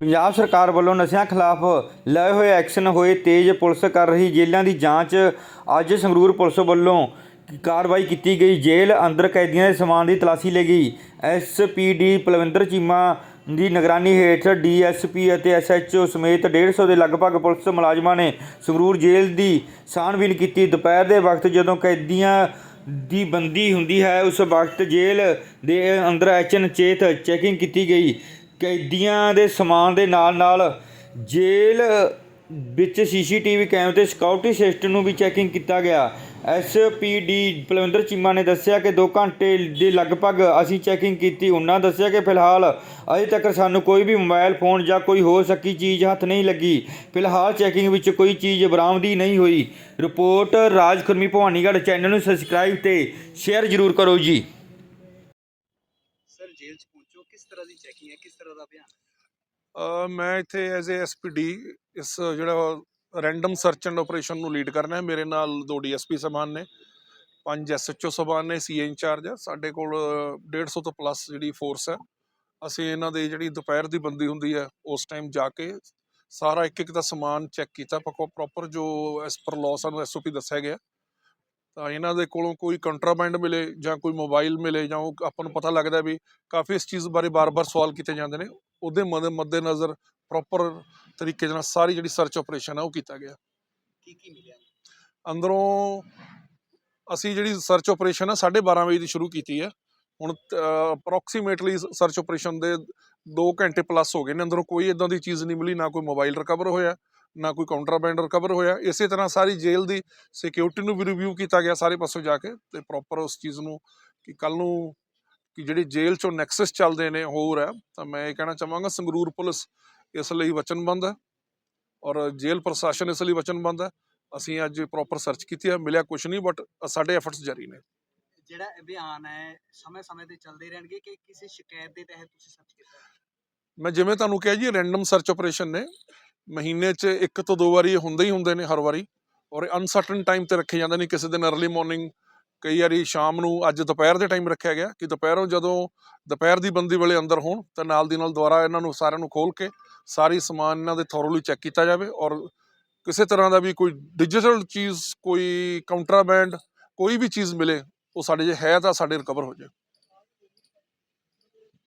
ਪੰਜਾਬ ਸਰਕਾਰ ਵੱਲੋਂ ਨਸ਼ਿਆਂ ਖਿਲਾਫ ਲਏ ਹੋਏ ਐਕਸ਼ਨ ਹੋਏ ਤੇਜ਼ ਪੁਲਿਸ ਕਰ ਰਹੀ ਜੇਲ੍ਹਾਂ ਦੀ ਜਾਂਚ। ਅੱਜ ਸੰਗਰੂਰ ਪੁਲਿਸ ਵੱਲੋਂ ਕਾਰਵਾਈ ਕੀਤੀ ਗਈ। ਜੇਲ੍ਹ ਅੰਦਰ ਕੈਦੀਆਂ ਦੇ ਸਮਾਨ ਦੀ ਤਲਾਸ਼ੀ ਲਈ ਗਈ। ਐਸਪੀਡੀ ਪਲਵਿੰਦਰ ਚੀਮਾ ਦੀ ਨਿਗਰਾਨੀ ਹੇਠ ਡੀਐਸਪੀ ਅਤੇ ਐਸਐਚਓ ਸਮੇਤ 150 ਦੇ ਲਗਭਗ ਪੁਲਿਸ ਮੁਲਾਜ਼ਮਾਂ ਨੇ ਸੰਗਰੂਰ ਜੇਲ੍ਹ ਦੀ ਛਾਣਬੀਨ ਕੀਤੀ। ਦੁਪਹਿਰ ਦੇ ਵਕਤ ਜਦੋਂ ਕੈਦੀਆਂ ਦੀ ਬੰਦੀ ਹੁੰਦੀ ਹੈ, ਉਸ ਵਕਤ ਜੇਲ੍ਹ ਦੇ ਅੰਦਰ ਐਚਨ ਚੇਤ ਚੈਕਿੰਗ ਕੀਤੀ ਗਈ। ਕੈਦੀਆਂ ਦੇ ਸਮਾਨ ਦੇ ਨਾਲ ਨਾਲ ਜੇਲ੍ਹ ਵਿੱਚ ਸੀਸੀਟੀਵੀ ਕੈਮਰੇ ਤੇ ਸਿਕਿਉਰਿਟੀ ਸਿਸਟਮ ਨੂੰ ਵੀ ਚੈਕਿੰਗ ਕੀਤਾ ਗਿਆ। ਐਸਪੀਡੀ ਪਲਵਿੰਦਰ ਚੀਮਾ ਨੇ ਦੱਸਿਆ ਕਿ 2 ਘੰਟੇ ਦੇ ਲਗਭਗ ਅਸੀਂ ਚੈਕਿੰਗ ਕੀਤੀ। ਉਹਨਾਂ ਦੱਸਿਆ ਕਿ ਫਿਲਹਾਲ ਅਜੇ ਤੱਕ ਸਾਨੂੰ ਕੋਈ ਵੀ ਮੋਬਾਈਲ ਫੋਨ ਜਾਂ ਕੋਈ ਹੋਰ ਸਕੀ ਚੀਜ਼ ਹੱਥ ਨਹੀਂ ਲੱਗੀ। ਫਿਲਹਾਲ ਚੈਕਿੰਗ ਵਿੱਚ ਕੋਈ ਚੀਜ਼ ਬਰਾਮਦੀ ਨਹੀਂ ਹੋਈ। ਰਿਪੋਰਟ ਰਾਜ ਖੁਰਮੀ ਭਵਾਨੀਗੜ੍ਹ ਚੈਨਲ ਨੂੰ ਸਬਸਕ੍ਰਾਈਬ ਤੇ ਸ਼ੇਅਰ ਜ਼ਰੂਰ ਕਰੋ ਜੀ ਸਰ ਜੇਲ੍ਹ ਚ ਪਹੁੰਚੋ ਕਿਸ ਤਰ੍ਹਾਂ ਦੀ ਚੈਕਿੰਗ ਹੈ, ਕਿਸ ਤਰ੍ਹਾਂ ਦਾ ਅਭਿਆਨ ਮੈਂ ਇੱਥੇ ਐਜ਼ ਏ ਐਸਪੀਡੀ ਇਸ ਜਿਹੜਾ ਰੈਂਡਮ ਸਰਚ ਐਂਡ ਆਪਰੇਸ਼ਨ ਨੂੰ ਲੀਡ ਕਰਨਾ ਹੈ। ਮੇਰੇ ਨਾਲ ਦੋ ਡੀਐਸਪੀ ਸਮਾਨ ਨੇ, ਪੰਜ ਐਸਐਚਓ ਸਮਾਨ ਨੇ ਸੀਏ ਇੰਚਾਰਜ ਆ। ਸਾਡੇ ਕੋਲ 150 ਤੋਂ ਪਲੱਸ ਜਿਹੜੀ ਫੋਰਸ ਹੈ। ਅਸੀਂ ਇਹਨਾਂ ਦੀ ਜਿਹੜੀ ਦੁਪਹਿਰ ਦੀ ਬੰਦੀ ਹੁੰਦੀ ਹੈ, ਉਸ ਟਾਈਮ ਜਾ ਕੇ ਸਾਰਾ ਇੱਕ ਇੱਕ ਦਾ ਸਮਾਨ ਚੈੱਕ ਕੀਤਾ। ਪ੍ਰੋਪਰ ਜੋ ਐਸ ਪਰ ਲਾਅ ਸਾਨੂੰ ਐਸਓਪੀ ਦੱਸਿਆ ਗਿਆ। ਤਾਂ ਇਹਨਾਂ ਦੇ ਕੋਲੋਂ ਕੋਈ ਕੰਟਰਾਬੈਂਡ ਮਿਲੇ ਜਾਂ ਕੋਈ ਮੋਬਾਈਲ ਮਿਲੇ ਜਾਂ ਉਹ ਆਪਾਂ ਨੂੰ ਪਤਾ ਲੱਗਦਾ ਵੀ ਕਾਫੀ ਇਸ ਚੀਜ਼ ਬਾਰੇ ਬਾਰ-ਬਾਰ ਸਵਾਲ ਕੀਤੇ ਜਾਂਦੇ ਨੇ ਉਹਦੇ ਮੱਦੇ ਮੱਦੇ ਨਜ਼ਰ ਪ੍ਰੋਪਰ ਤਰੀਕੇ ਨਾਲ ਸਾਰੀ ਜਿਹੜੀ ਸਰਚ ਆਪਰੇਸ਼ਨ ਹੈ ਉਹ ਕੀਤਾ ਗਿਆ। ਕੀ ਕੀ ਮਿਲਿਆ? ਅੰਦਰੋਂ ਅਸੀਂ ਜਿਹੜੀ ਸਰਚ ਆਪਰੇਸ਼ਨ ਹੈ 12:30 ਵਜੇ ਦੀ ਸ਼ੁਰੂ ਕੀਤੀ ਹੈ ਹੁਣ ਅਪਰੋਕਸੀਮੇਟਲੀ ਸਰਚ ਆਪਰੇਸ਼ਨ ਦੇ 2 ਘੰਟੇ ਪਲੱਸ ਹੋ ਗਏ ਨੇ ਅੰਦਰੋਂ ਕੋਈ ਇਦਾਂ ਦੀ ਚੀਜ਼ ਨਹੀਂ ਮਿਲੀ ਨਾ ਕੋਈ ਮੋਬਾਈਲ ਰਿਕਵਰ ਹੋਇਆ। ਨਾ ਕੋਈ ਕਾਊਂਟਰਾਬੈਂਡ ਰਿਕਵਰ ਹੋਇਆ। ਇਸੇ ਤਰ੍ਹਾਂ ਸਾਰੀ ਜੇਲ੍ਹ ਦੀ ਸਿਕਿਉਰਿਟੀ ਨੂੰ ਵੀ ਰਿਵਿਊ ਕੀਤਾ ਗਿਆ ਸਾਰੇ ਪਾਸੋਂ ਜਾ ਕੇ ਤੇ ਪ੍ਰੋਪਰ ਉਸ ਚੀਜ਼ ਨੂੰ ਕਿ ਕੱਲ ਨੂੰ ਕਿ ਜਿਹੜੀ ਜੇਲ੍ਹ ਚੋਂ ਨੈਕਸਸ ਚੱਲਦੇ ਨੇ ਹੋਰ ਹੈ ਤਾਂ ਮੈਂ ਇਹ ਕਹਿਣਾ ਚਾਹਾਂਗਾ ਸੰਗਰੂਰ ਪੁਲਿਸ ਇਸ ਲਈ ਵਚਨਬੰਦ ਹੈ ਔਰ ਜੇਲ੍ਹ ਪ੍ਰਸ਼ਾਸਨ ਇਸ ਲਈ ਵਚਨਬੰਦ ਹੈ। ਅਸੀਂ ਅੱਜ ਪ੍ਰੋਪਰ ਸਰਚ ਕੀਤੀ ਹੈ ਮਿਲਿਆ ਕੁਝ ਨਹੀਂ ਬਟ ਸਾਡੇ ਐਫਰਟਸ ਜਾਰੀ ਨੇ। ਜਿਹੜਾ ਅਭਿਆਨ ਹੈ ਸਮੇਂ-ਸਮੇਂ ਤੇ ਚੱਲਦੇ ਰਹਿਣਗੇ ਕਿ ਕਿਸੇ ਸ਼ਿਕਾਇਤ ਦੇ ਤਹਿਤ ਤੁਸੀਂ ਸਰਚ ਕੀਤਾ? ਮੈਂ ਜਿਵੇਂ ਤੁਹਾਨੂੰ ਕਿਹਾ ਜੀ ਰੈਂਡਮ ਸਰਚ ਆਪਰੇਸ਼ਨ ਨੇ। ਮਹੀਨੇ 'ਚ ਇੱਕ ਤੋਂ ਦੋ ਵਾਰੀ ਇਹ ਹੁੰਦੇ ਹੀ ਹੁੰਦੇ ਨੇ ਹਰ ਵਾਰੀ ਔਰ ਅਨਸਰਟਨ ਟਾਈਮ ਤੇ ਰੱਖੇ ਜਾਂਦੇ ਨੇ ਕਿਸੇ ਦਿਨ ਅਰਲੀ ਮਾਰਨਿੰਗ ਕਈ ਵਾਰੀ ਸ਼ਾਮ ਨੂੰ ਅੱਜ ਦੁਪਹਿਰ ਦੇ ਟਾਈਮ ਰੱਖਿਆ ਗਿਆ ਕਿ ਦੁਪਹਿਰੋਂ ਜਦੋਂ ਦੁਪਹਿਰ ਦੀ ਬੰਦੀ ਵੇਲੇ ਅੰਦਰ ਹੋਣ ਤਾਂ ਨਾਲ ਦੀ ਨਾਲ ਦੁਬਾਰਾ ਇਹਨਾਂ ਨੂੰ ਸਾਰਿਆਂ ਨੂੰ ਖੋਲ ਕੇ ਸਾਰੀ ਸਮਾਨ ਇਹਨਾਂ ਦੇ ਥੋਰਲੀ ਚੈੱਕ ਕੀਤਾ ਜਾਵੇ ਔਰ ਕਿਸੇ ਤਰ੍ਹਾਂ ਦਾ ਵੀ ਕੋਈ ਡਿਜੀਟਲ ਚੀਜ਼, ਕੋਈ ਕਾਊਂਟਰਾਬੈਂਡ ਕੋਈ ਵੀ ਚੀਜ਼ ਮਿਲੇ, ਉਹ ਸਾਡੇ ਜੇ ਹੈ ਤਾਂ ਸਾਡੇ ਰਿਕਵਰ ਹੋ ਜਾਵੇ